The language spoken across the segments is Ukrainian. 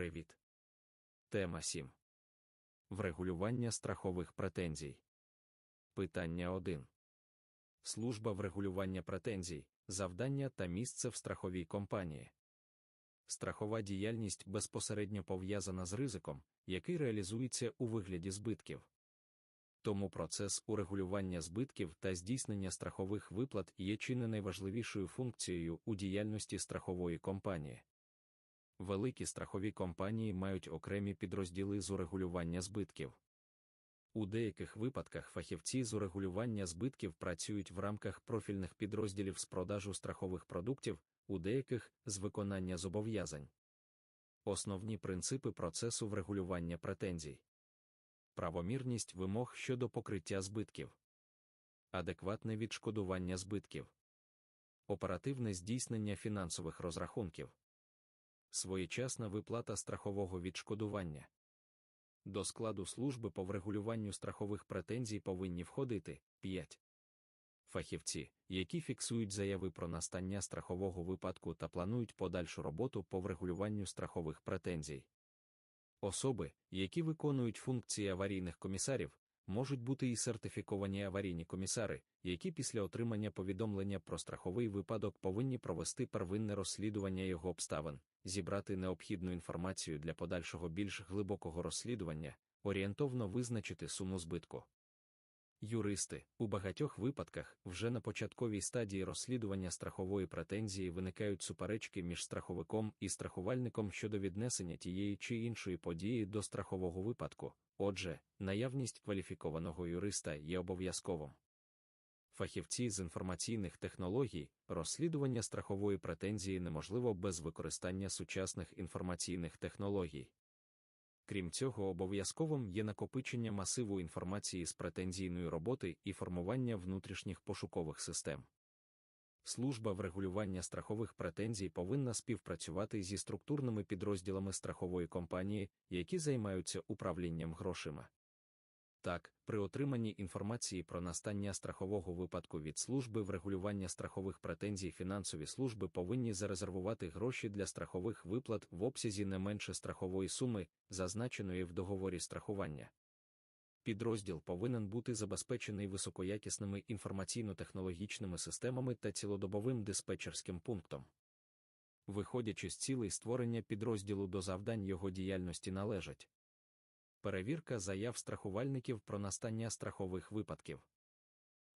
Привіт. Тема 7. Врегулювання страхових претензій. Питання 1. Служба врегулювання претензій, завдання та місце в страховій компанії. Страхова діяльність безпосередньо пов'язана з ризиком, який реалізується у вигляді збитків. Тому процес урегулювання збитків та здійснення страхових виплат є чи не найважливішою функцією у діяльності страхової компанії. Великі страхові компанії мають окремі підрозділи з урегулювання збитків. У деяких випадках фахівці з урегулювання збитків працюють в рамках профільних підрозділів з продажу страхових продуктів, у деяких з виконання зобов'язань. Основні принципи процесу врегулювання претензій правомірність вимог щодо покриття збитків, адекватне відшкодування збитків, оперативне здійснення фінансових розрахунків, своєчасна виплата страхового відшкодування. До складу служби по врегулюванню страхових претензій повинні входити 5. Фахівці, які фіксують заяви про настання страхового випадку та планують подальшу роботу по врегулюванню страхових претензій. Особи, які виконують функції аварійних комісарів, можуть бути і сертифіковані аварійні комісари, які після отримання повідомлення про страховий випадок повинні провести первинне розслідування його обставин, зібрати необхідну інформацію для подальшого більш глибокого розслідування, орієнтовно визначити суму збитку. Юристи у багатьох випадках вже на початковій стадії розслідування страхової претензії виникають суперечки між страховиком і страхувальником щодо віднесення тієї чи іншої події до страхового випадку. Отже, наявність кваліфікованого юриста є обов'язковим. Фахівці з інформаційних технологій, розслідування страхової претензії неможливо без використання сучасних інформаційних технологій. Крім цього, обов'язковим є накопичення масиву інформації з претензійної роботи і формування внутрішніх пошукових систем. Служба врегулювання страхових претензій повинна співпрацювати зі структурними підрозділами страхової компанії, які займаються управлінням грошима. Так, при отриманні інформації про настання страхового випадку від служби врегулювання страхових претензій фінансові служби повинні зарезервувати гроші для страхових виплат в обсязі не менше страхової суми, зазначеної в договорі страхування. Підрозділ повинен бути забезпечений високоякісними інформаційно-технологічними системами та цілодобовим диспетчерським пунктом. Виходячи з цілей створення підрозділу до завдань його діяльності належать перевірка заяв страхувальників про настання страхових випадків,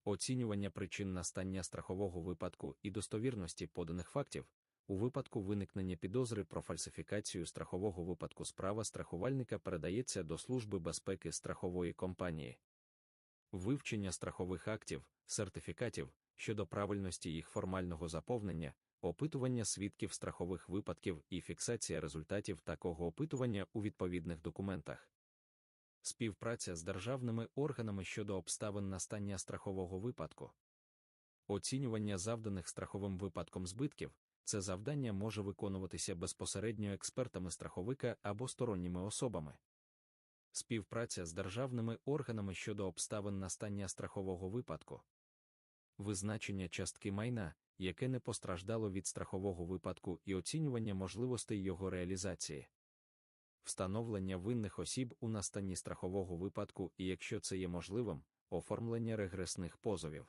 оцінювання причин настання страхового випадку і достовірності поданих фактів. У випадку виникнення підозри про фальсифікацію страхового випадку справа страхувальника передається до Служби безпеки страхової компанії. Вивчення страхових актів, сертифікатів щодо правильності їх формального заповнення, опитування свідків страхових випадків і фіксація результатів такого опитування у відповідних документах. Співпраця з державними органами щодо обставин настання страхового випадку. Оцінювання завданих страховим випадком збитків, це завдання може виконуватися безпосередньо експертами страховика або сторонніми особами. Співпраця з державними органами щодо обставин настання страхового випадку, визначення частки майна, яке не постраждало від страхового випадку, і оцінювання можливостей його реалізації, встановлення винних осіб у настанні страхового випадку і, якщо це є можливим, оформлення регресних позовів.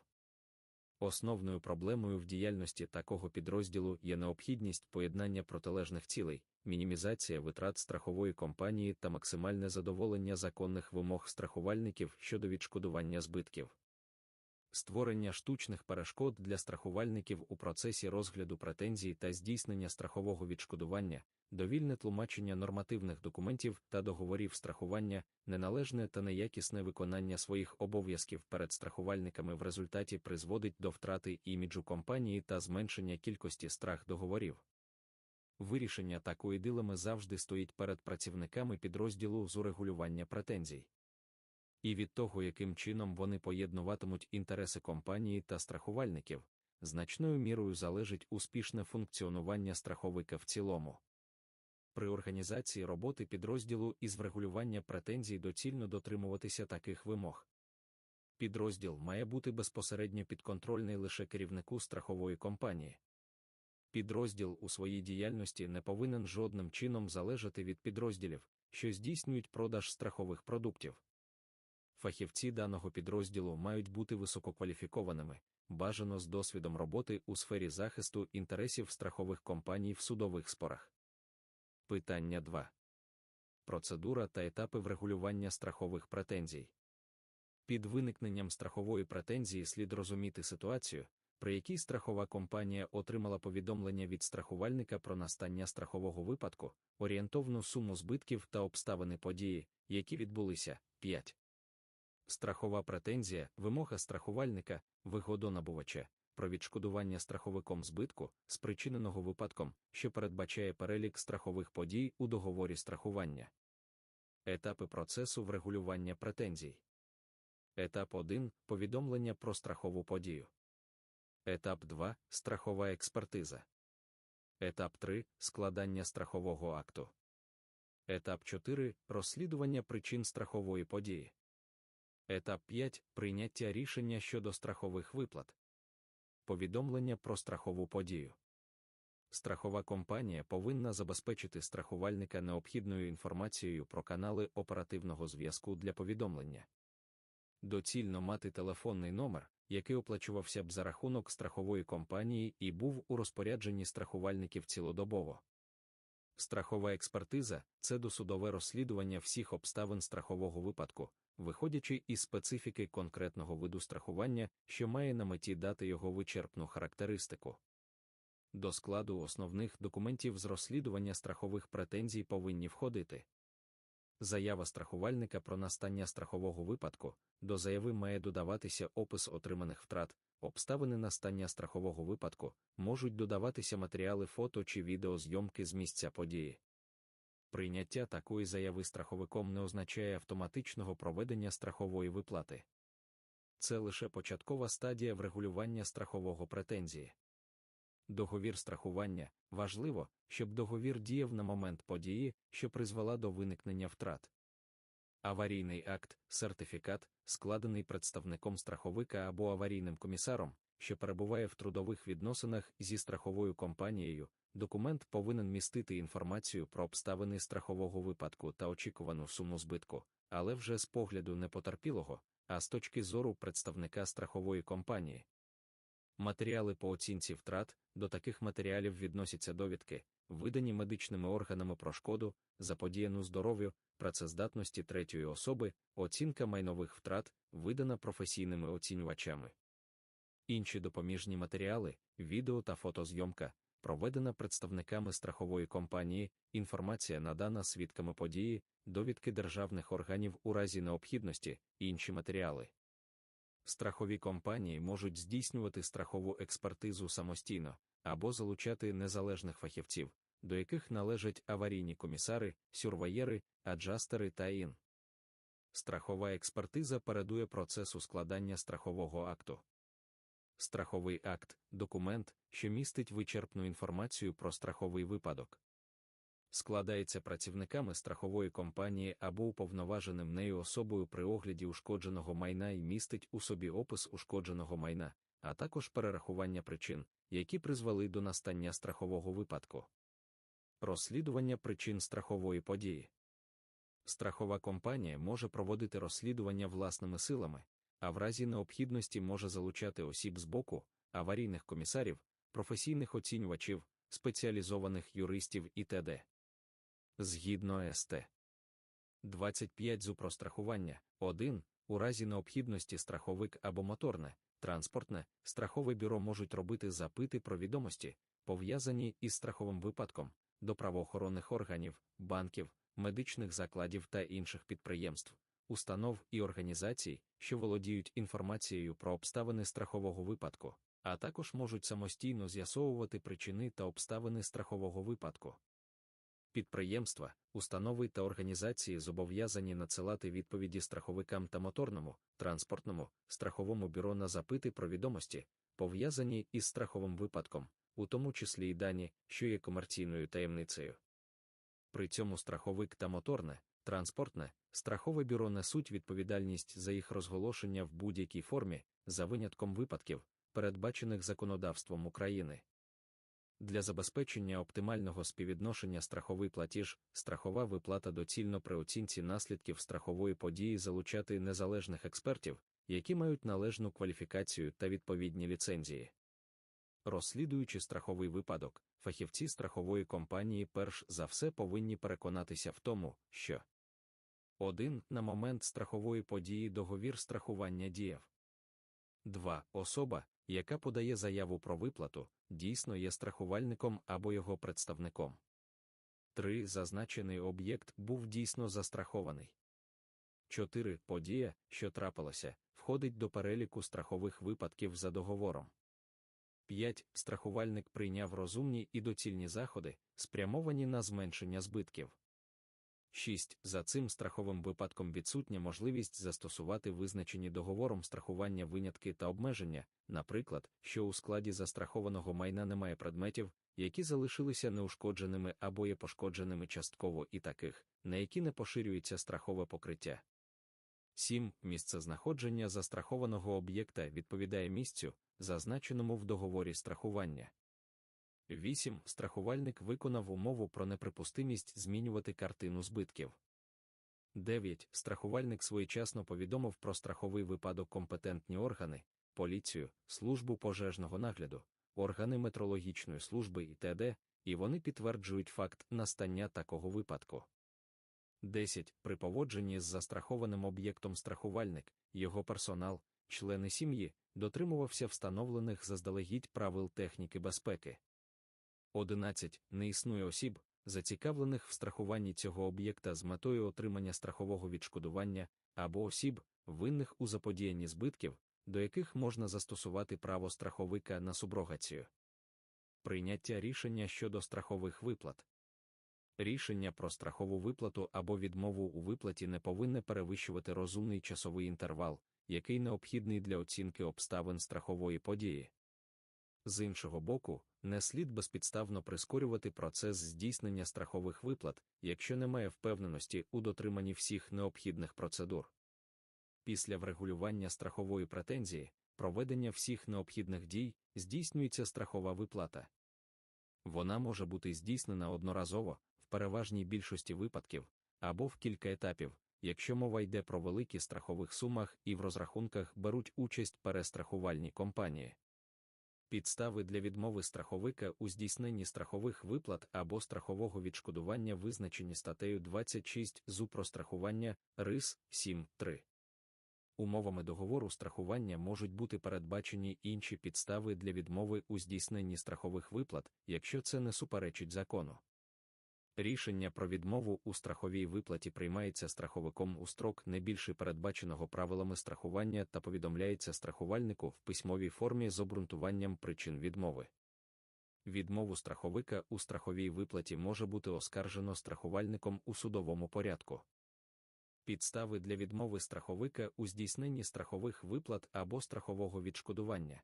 Основною проблемою в діяльності такого підрозділу є необхідність поєднання протилежних цілей, мінімізація витрат страхової компанії та максимальне задоволення законних вимог страхувальників щодо відшкодування збитків. Створення штучних перешкод для страхувальників у процесі розгляду претензій та здійснення страхового відшкодування, довільне тлумачення нормативних документів та договорів страхування, неналежне та неякісне виконання своїх обов'язків перед страхувальниками в результаті призводить до втрати іміджу компанії та зменшення кількості страх договорів. Вирішення такої дилеми завжди стоїть перед працівниками підрозділу з урегулювання претензій. І від того, яким чином вони поєднуватимуть інтереси компанії та страхувальників, значною мірою залежить успішне функціонування страховика в цілому. При організації роботи підрозділу із врегулювання претензій доцільно дотримуватися таких вимог. Підрозділ має бути безпосередньо підконтрольний лише керівнику страхової компанії. Підрозділ у своїй діяльності не повинен жодним чином залежати від підрозділів, що здійснюють продаж страхових продуктів. Фахівці даного підрозділу мають бути висококваліфікованими, бажано з досвідом роботи у сфері захисту інтересів страхових компаній в судових спорах. Питання 2. Процедура та етапи врегулювання страхових претензій. Під виникненням страхової претензії слід розуміти ситуацію, при якій страхова компанія отримала повідомлення від страхувальника про настання страхового випадку, орієнтовну суму збитків та обставини події, які відбулися 5. Страхова претензія, вимога страхувальника, вигодонабувача, про відшкодування страховиком збитку, спричиненого випадком, що передбачає перелік страхових подій у договорі страхування. Етапи процесу врегулювання претензій. Етап 1 повідомлення про страхову подію. Етап 2 страхова експертиза. Етап 3 складання страхового акту. Етап 4 розслідування причин страхової події. Етап 5 прийняття рішення щодо страхових виплат. Повідомлення про страхову подію. Страхова компанія повинна забезпечити страхувальника необхідною інформацією про канали оперативного зв'язку для повідомлення. Доцільно мати телефонний номер, який оплачувався б за рахунок страхової компанії і був у розпорядженні страхувальників цілодобово. Страхова експертиза це досудове розслідування всіх обставин страхового випадку, виходячи із специфіки конкретного виду страхування, що має на меті дати його вичерпну характеристику. До складу основних документів з розслідування страхових претензій повинні входити. Заява страхувальника про настання страхового випадку, до заяви має додаватися опис отриманих втрат, обставини настання страхового випадку, можуть додаватися матеріали фото чи відеозйомки з місця події. Прийняття такої заяви страховиком не означає автоматичного проведення страхової виплати. Це лише початкова стадія врегулювання страхового претензії. Договір страхування важливо, щоб договір діяв на момент події, що призвела до виникнення втрат. Аварійний акт, сертифікат, складений представником страховика або аварійним комісаром, що перебуває в трудових відносинах зі страховою компанією, документ повинен містити інформацію про обставини страхового випадку та очікувану суму збитку, але вже з погляду не потерпілого, а з точки зору представника страхової компанії. Матеріали по оцінці втрат до таких матеріалів відносяться довідки, видані медичними органами про шкоду, заподіяну здоров'ю, працездатності третьої особи, оцінка майнових втрат, видана професійними оцінювачами. Інші допоміжні матеріали, відео та фотозйомка, проведена представниками страхової компанії, інформація надана свідками події, довідки державних органів у разі необхідності, інші матеріали. Страхові компанії можуть здійснювати страхову експертизу самостійно або залучати незалежних фахівців, до яких належать аварійні комісари, сюрвоєри, аджастери та ін. Страхова експертиза передує процесу складання страхового акту. Страховий акт документ, що містить вичерпну інформацію про страховий випадок. Складається працівниками страхової компанії або уповноваженим нею особою при огляді ушкодженого майна і містить у собі опис ушкодженого майна, а також перерахування причин, які призвели до настання страхового випадку. Розслідування причин страхової події. Страхова компанія може проводити розслідування власними силами, а в разі необхідності може залучати осіб з боку, аварійних комісарів, професійних оцінювачів, спеціалізованих юристів і т.д. Згідно СТ 25 зу про страхування 1. У разі необхідності страховик або моторне, транспортне, страхове бюро можуть робити запити про відомості, пов'язані із страховим випадком, до правоохоронних органів, банків, медичних закладів та інших підприємств, установ і організацій, що володіють інформацією про обставини страхового випадку, а також можуть самостійно з'ясовувати причини та обставини страхового випадку. Підприємства, установи та організації зобов'язані надсилати відповіді страховикам та моторному, транспортному, страховому бюро на запити про відомості, пов'язані із страховим випадком, у тому числі й дані, що є комерційною таємницею. При цьому страховик та моторне, транспортне, страхове бюро несуть відповідальність за їх розголошення в будь-якій формі, за винятком випадків, передбачених законодавством України. Для забезпечення оптимального співвідношення страховий платіж, страхова виплата доцільно при оцінці наслідків страхової події залучати незалежних експертів, які мають належну кваліфікацію та відповідні ліцензії. Розслідуючи страховий випадок, фахівці страхової компанії перш за все повинні переконатися в тому, що 1. На момент страхової події договір страхування діяв. 2. Особа, яка подає заяву про виплату, дійсно є страхувальником або його представником. 3. Зазначений об'єкт був дійсно застрахований. 4. Подія, що трапилася, входить до переліку страхових випадків за договором. 5. Страхувальник прийняв розумні і доцільні заходи, спрямовані на зменшення збитків. 6. За цим страховим випадком відсутня можливість застосувати визначені договором страхування винятки та обмеження, наприклад, що у складі застрахованого майна немає предметів, які залишилися неушкодженими або є пошкодженими частково і таких, на які не поширюється страхове покриття. 7. Місцезнаходження застрахованого об'єкта відповідає місцю, зазначеному в договорі страхування. 8. Страхувальник виконав умову про неприпустимість змінювати картину збитків. 9. Страхувальник своєчасно повідомив про страховий випадок компетентні органи, поліцію, службу пожежного нагляду, органи метрологічної служби і т.д., і вони підтверджують факт настання такого випадку. 10. При поводженні з застрахованим об'єктом страхувальник, його персонал, члени сім'ї, дотримувався встановлених заздалегідь правил техніки безпеки. 11. Не існує осіб, зацікавлених в страхуванні цього об'єкта з метою отримання страхового відшкодування, або осіб, винних у заподіянні збитків, до яких можна застосувати право страховика на суброгацію. Прийняття рішення щодо страхових виплат. Рішення про страхову виплату або відмову у виплаті не повинне перевищувати розумний часовий інтервал, який необхідний для оцінки обставин страхової події. З іншого боку, не слід безпідставно прискорювати процес здійснення страхових виплат, якщо немає впевненості у дотриманні всіх необхідних процедур. Після врегулювання страхової претензії, проведення всіх необхідних дій, здійснюється страхова виплата. Вона може бути здійснена одноразово, в переважній більшості випадків, або в кілька етапів, якщо мова йде про великі страхових сумах і в розрахунках беруть участь перестрахувальні компанії. Підстави для відмови страховика у здійсненні страхових виплат або страхового відшкодування визначені статтею 26 ЗУ про страхування РИС 7.3. Умовами договору страхування можуть бути передбачені інші підстави для відмови у здійсненні страхових виплат, якщо це не суперечить закону. Рішення про відмову у страховій виплаті приймається страховиком у строк не більше передбаченого правилами страхування та повідомляється страхувальнику в письмовій формі з обґрунтуванням причин відмови. Відмову страховика у страховій виплаті може бути оскаржено страхувальником у судовому порядку. Підстави для відмови страховика у здійсненні страхових виплат або страхового відшкодування.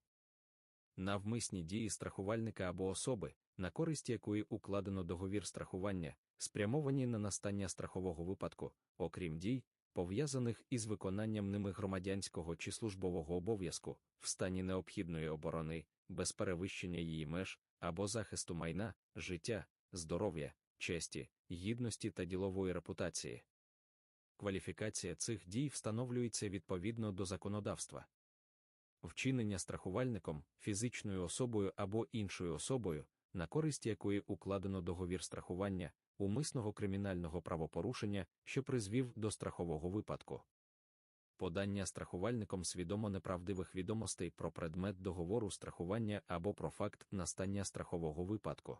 Навмисні дії страхувальника або особи, на користь якої укладено договір страхування, спрямовані на настання страхового випадку, окрім дій, пов'язаних із виконанням ними громадянського чи службового обов'язку, в стані необхідної оборони, без перевищення її меж або захисту майна, життя, здоров'я, честі, гідності та ділової репутації. Кваліфікація цих дій встановлюється відповідно до законодавства. Вчинення страхувальником, фізичною особою або іншою особою, на користь якої укладено договір страхування, умисного кримінального правопорушення, що призвів до страхового випадку. Подання страхувальником свідомо неправдивих відомостей про предмет договору страхування або про факт настання страхового випадку.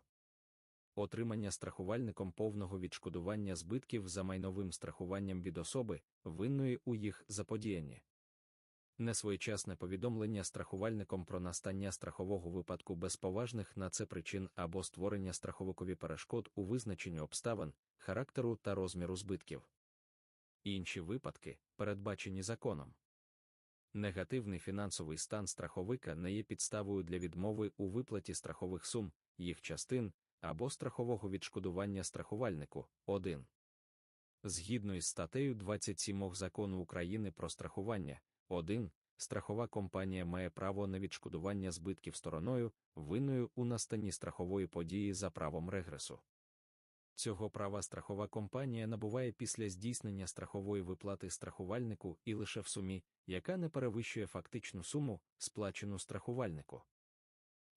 Отримання страхувальником повного відшкодування збитків за майновим страхуванням від особи, винної у їх заподіянні несвоєчасне повідомлення страхувальником про настання страхового випадку без поважних на це причин або створення страховикові перешкод у визначенні обставин, характеру та розміру збитків. Інші випадки, передбачені законом. Негативний фінансовий стан страховика не є підставою для відмови у виплаті страхових сум, їх частин або страхового відшкодування страхувальнику 1. Згідно із статтею 27 закону України про страхування, 1. страхова компанія має право на відшкодування збитків стороною, винною у настанні страхової події за правом регресу. Цього права страхова компанія набуває після здійснення страхової виплати страхувальнику і лише в сумі, яка не перевищує фактичну суму, сплачену страхувальнику.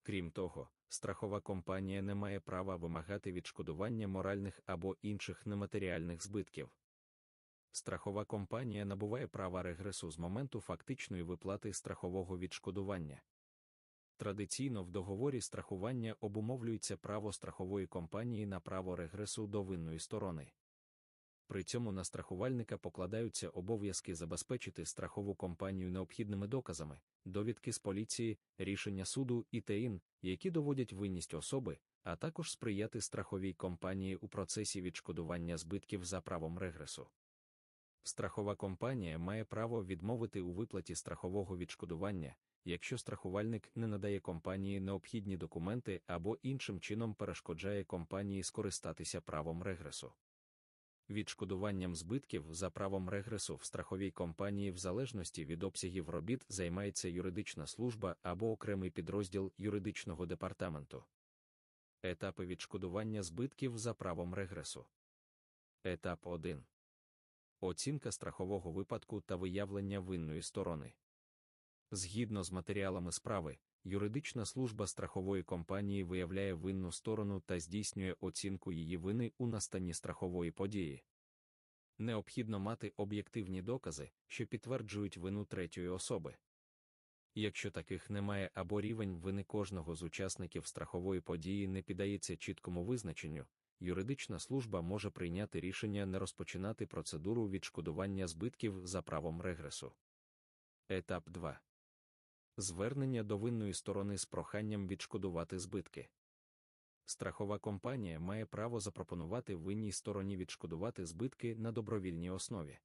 Крім того, страхова компанія не має права вимагати відшкодування моральних або інших нематеріальних збитків. Страхова компанія набуває права регресу з моменту фактичної виплати страхового відшкодування. Традиційно в договорі страхування обумовлюється право страхової компанії на право регресу до винної сторони. При цьому на страхувальника покладаються обов'язки забезпечити страхову компанію необхідними доказами, довідки з поліції, рішення суду і ТІН, які доводять винність особи, а також сприяти страховій компанії у процесі відшкодування збитків за правом регресу. Страхова компанія має право відмовити у виплаті страхового відшкодування, якщо страхувальник не надає компанії необхідні документи або іншим чином перешкоджає компанії скористатися правом регресу. Відшкодуванням збитків за правом регресу в страховій компанії в залежності від обсягів робіт займається юридична служба або окремий підрозділ юридичного департаменту. Етапи відшкодування збитків за правом регресу. Етап 1. Оцінка страхового випадку та виявлення винної сторони. Згідно з матеріалами справи, юридична служба страхової компанії виявляє винну сторону та здійснює оцінку її вини у настанні страхової події. Необхідно мати об'єктивні докази, що підтверджують вину третьої особи. Якщо таких немає або рівень вини кожного з учасників страхової події не піддається чіткому визначенню, юридична служба може прийняти рішення не розпочинати процедуру відшкодування збитків за правом регресу. Етап 2 звернення до винної сторони з проханням відшкодувати збитки. Страхова компанія має право запропонувати винній стороні відшкодувати збитки на добровільній основі.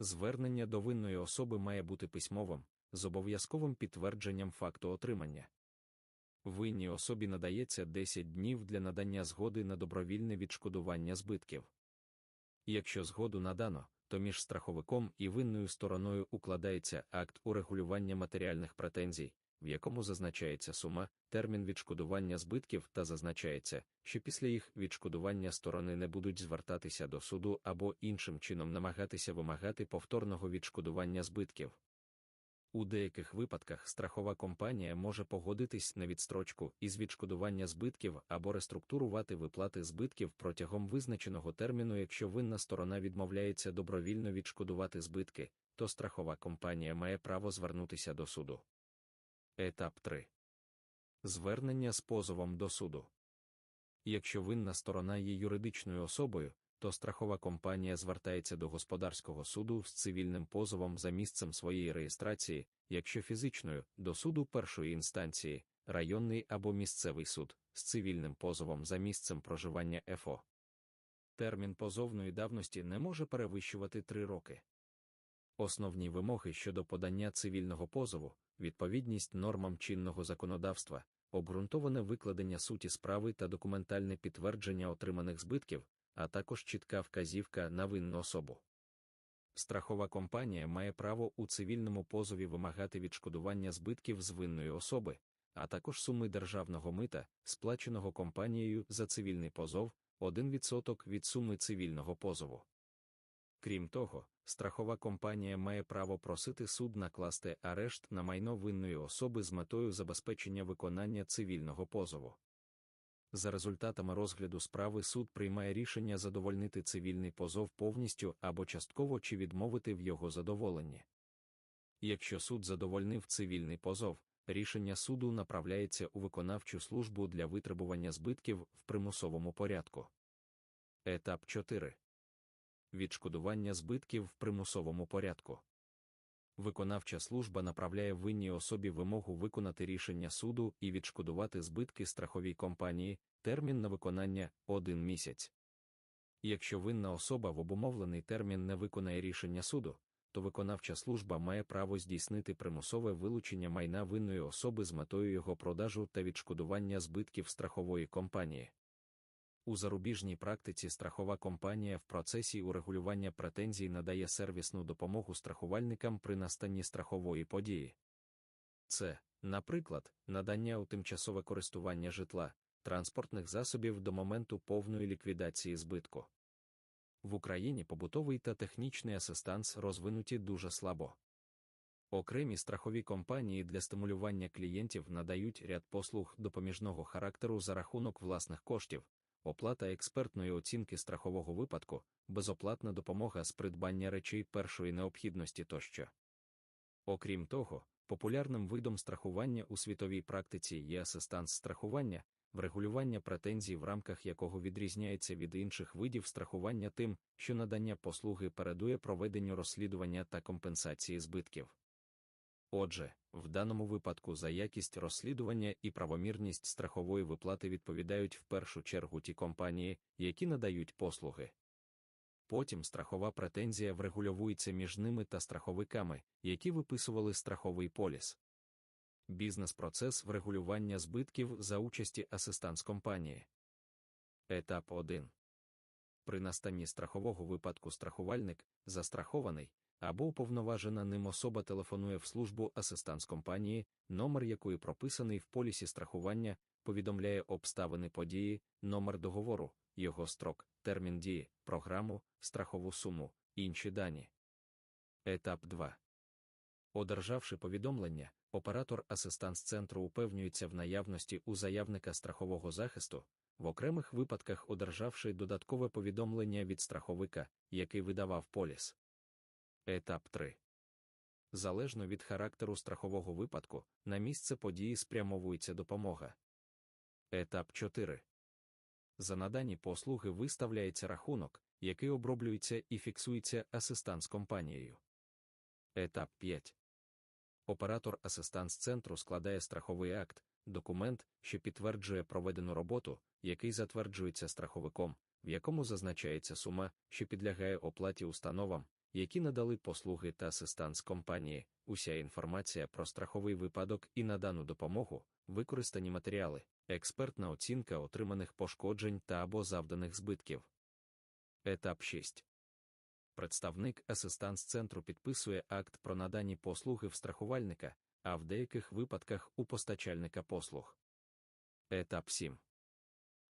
Звернення до винної особи має бути письмовим, з обов'язковим підтвердженням факту отримання. Винній особі надається 10 днів для надання згоди на добровільне відшкодування збитків. Якщо згоду надано, то між страховиком і винною стороною укладається акт урегулювання матеріальних претензій, в якому зазначається сума, термін відшкодування збитків та зазначається, що після їх відшкодування сторони не будуть звертатися до суду або іншим чином намагатися вимагати повторного відшкодування збитків. У деяких випадках страхова компанія може погодитись на відстрочку із відшкодування збитків або реструктурувати виплати збитків протягом визначеного терміну, якщо винна сторона відмовляється добровільно відшкодувати збитки, то страхова компанія має право звернутися до суду. Етап 3. Звернення з позовом до суду. Якщо винна сторона є юридичною особою, то страхова компанія звертається до господарського суду з цивільним позовом за місцем своєї реєстрації, якщо фізичною до суду першої інстанції, районний або місцевий суд з цивільним позовом за місцем проживання ФО. Термін позовної давності не може перевищувати три роки. Основні вимоги щодо подання цивільного позову, відповідність нормам чинного законодавства, обґрунтоване викладення суті справи та документальне підтвердження отриманих збитків, а також чітка вказівка на винну особу. Страхова компанія має право у цивільному позові вимагати відшкодування збитків з винної особи, а також суми державного мита, сплаченого компанією за цивільний позов, 1% від суми цивільного позову. Крім того, страхова компанія має право просити суд накласти арешт на майно винної особи з метою забезпечення виконання цивільного позову. За результатами розгляду справи суд приймає рішення задовольнити цивільний позов повністю або частково чи відмовити в його задоволенні. Якщо суд задовольнив цивільний позов, рішення суду направляється у виконавчу службу для витребування збитків в примусовому порядку. Етап 4. Відшкодування збитків в примусовому порядку. Виконавча служба направляє винній особі вимогу виконати рішення суду і відшкодувати збитки страховій компанії, термін на виконання один місяць. Якщо винна особа в обумовлений термін не виконає рішення суду, то виконавча служба має право здійснити примусове вилучення майна винної особи з метою його продажу та відшкодування збитків страхової компанії. У зарубіжній практиці страхова компанія в процесі урегулювання претензій надає сервісну допомогу страхувальникам при настанні страхової події. Це, наприклад, надання у тимчасове користування житла, транспортних засобів до моменту повної ліквідації збитку. В Україні побутовий та технічний асистанс розвинуті дуже слабо. Окремі страхові компанії для стимулювання клієнтів надають ряд послуг допоміжного характеру за рахунок власних коштів, оплата експертної оцінки страхового випадку, безоплатна допомога з придбання речей першої необхідності тощо. Окрім того, популярним видом страхування у світовій практиці є асистанс страхування, врегулювання претензій, в рамках якого відрізняється від інших видів страхування тим, що надання послуги передує проведенню розслідування та компенсації збитків. Отже, в даному випадку за якість розслідування і правомірність страхової виплати відповідають в першу чергу ті компанії, які надають послуги. Потім страхова претензія врегульовується між ними та страховиками, які виписували страховий поліс. Бізнес-процес врегулювання збитків за участі асистанс компанії. Етап 1. При настанні страхового випадку страхувальник, застрахований, або уповноважена ним особа телефонує в службу асистанс компанії, номер якої прописаний в полісі страхування, повідомляє обставини події, номер договору, його строк, термін дії, програму, страхову суму, інші дані. Етап 2. Одержавши повідомлення, оператор асистанс центру упевнюється в наявності у заявника страхового захисту, в окремих випадках одержавши додаткове повідомлення від страховика, який видавав поліс. Етап 3. Залежно від характеру страхового випадку, на місце події спрямовується допомога. Етап 4. За надані послуги виставляється рахунок, який оброблюється і фіксується асистанс компанією. Етап 5. Оператор асистанс центру складає страховий акт, документ, що підтверджує проведену роботу, який затверджується страховиком, в якому зазначається сума, що підлягає оплаті установам, які надали послуги та асистанс компанії, уся інформація про страховий випадок і надану допомогу, використані матеріали, експертна оцінка отриманих пошкоджень та або завданих збитків. Етап 6. Представник асистанс центру підписує акт про надані послуги в страхувальника, а в деяких випадках у постачальника послуг. Етап 7.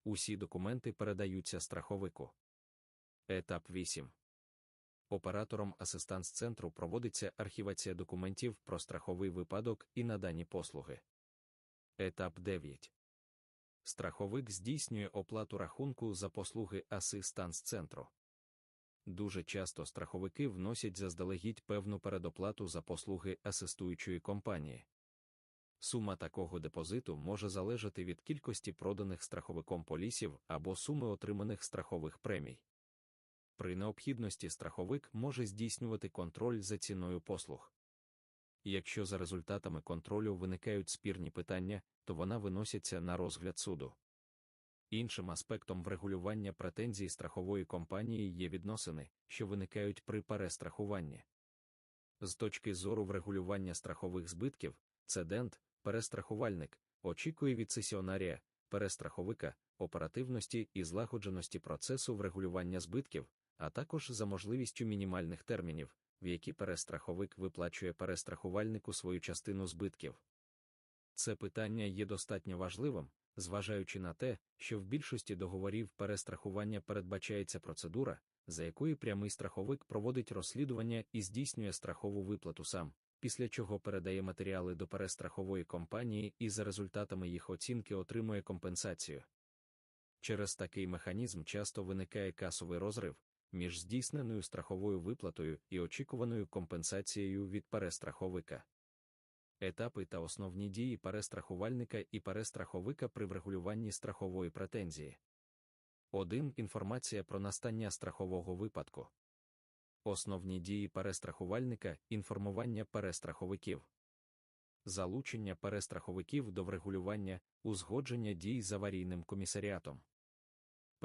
Усі документи передаються страховику. Етап 8. Оператором асистанс центру проводиться архівація документів про страховий випадок і надані послуги. Етап 9. Страховик здійснює оплату рахунку за послуги асистанс центру. Дуже часто страховики вносять заздалегідь певну передоплату за послуги асистуючої компанії. Сума такого депозиту може залежати від кількості проданих страховиком полісів або суми отриманих страхових премій. При необхідності страховик може здійснювати контроль за ціною послуг. Якщо за результатами контролю виникають спірні питання, то вона виноситься на розгляд суду. Іншим аспектом врегулювання претензій страхової компанії є відносини, що виникають при перестрахуванні. З точки зору врегулювання страхових збитків, цедент, перестрахувальник, очікує від сесіонарія, перестраховика, оперативності і злагодженості процесу врегулювання збитків, а також за можливістю мінімальних термінів, в які перестраховик виплачує перестрахувальнику свою частину збитків. Це питання є достатньо важливим, зважаючи на те, що в більшості договорів перестрахування передбачається процедура, за якою прямий страховик проводить розслідування і здійснює страхову виплату сам, після чого передає матеріали до перестрахової компанії і за результатами їх оцінки отримує компенсацію. Через такий механізм часто виникає касовий розрив між здійсненою страховою виплатою і очікуваною компенсацією від перестраховика. Етапи та основні дії перестрахувальника і перестраховика при врегулюванні страхової претензії. 1. Інформація про настання страхового випадку. Основні дії перестрахувальника інформування перестраховиків. Залучення перестраховиків до врегулювання, узгодження дій з аварійним комісаріатом.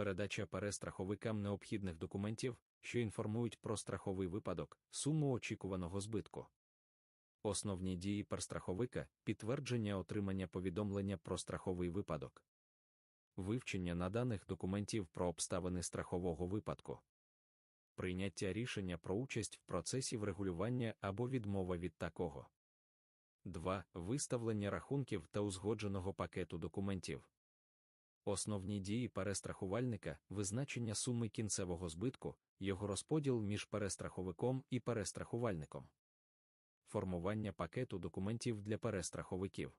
Передача перестраховикам необхідних документів, що інформують про страховий випадок, суму очікуваного збитку. Основні дії перстраховика підтвердження отримання повідомлення про страховий випадок. вивчення наданих документів про обставини страхового випадку, прийняття рішення про участь в процесі врегулювання або відмова від такого. 2. Виставлення рахунків та узгодженого пакету документів. Основні дії перестрахувальника визначення суми кінцевого збитку, його розподіл між перестраховиком і перестрахувальником, формування пакету документів для перестраховиків,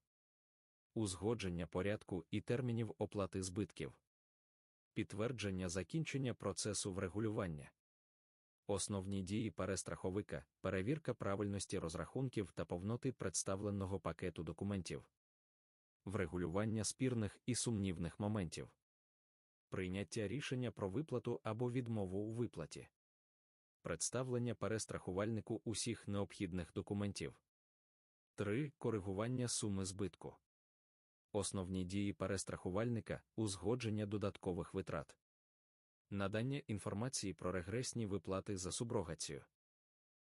узгодження порядку і термінів оплати збитків, підтвердження закінчення процесу врегулювання. Основні дії перестраховика, перевірка правильності розрахунків та повноти представленого пакету документів, врегулювання спірних і сумнівних моментів, прийняття рішення про виплату або відмову у виплаті, представлення перестрахувальнику усіх необхідних документів, 3. Коригування суми збитку. Основні дії перестрахувальника узгодження додаткових витрат. Надання інформації про регресні виплати за суброгацію,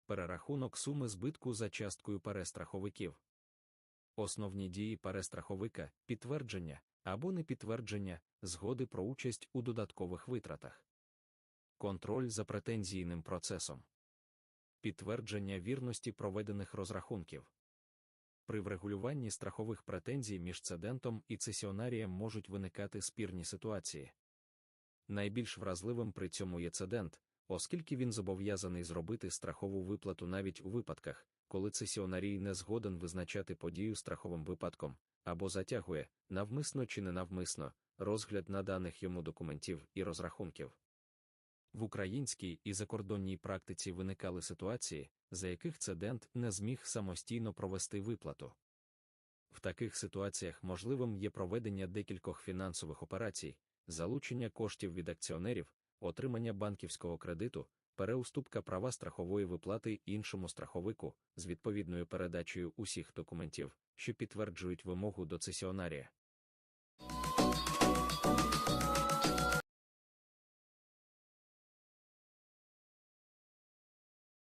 перерахунок суми збитку за часткою перестраховиків, основні дії перестраховика, підтвердження або непідтвердження згоди про участь у додаткових витратах, контроль за претензійним процесом, підтвердження вірності проведених розрахунків. При врегулюванні страхових претензій між цедентом і цесіонарієм можуть виникати спірні ситуації. Найбільш вразливим при цьому є цедент, оскільки він зобов'язаний зробити страхову виплату навіть у випадках, коли цесіонарій не згоден визначати подію страховим випадком, або затягує, навмисно чи ненавмисно, розгляд наданих йому документів і розрахунків. В українській і закордонній практиці виникали ситуації, за яких цедент не зміг самостійно провести виплату. В таких ситуаціях можливим є проведення декількох фінансових операцій, залучення коштів від акціонерів, отримання банківського кредиту, переуступка права страхової виплати іншому страховику з відповідною передачею усіх документів, що підтверджують вимогу до цесіонарія.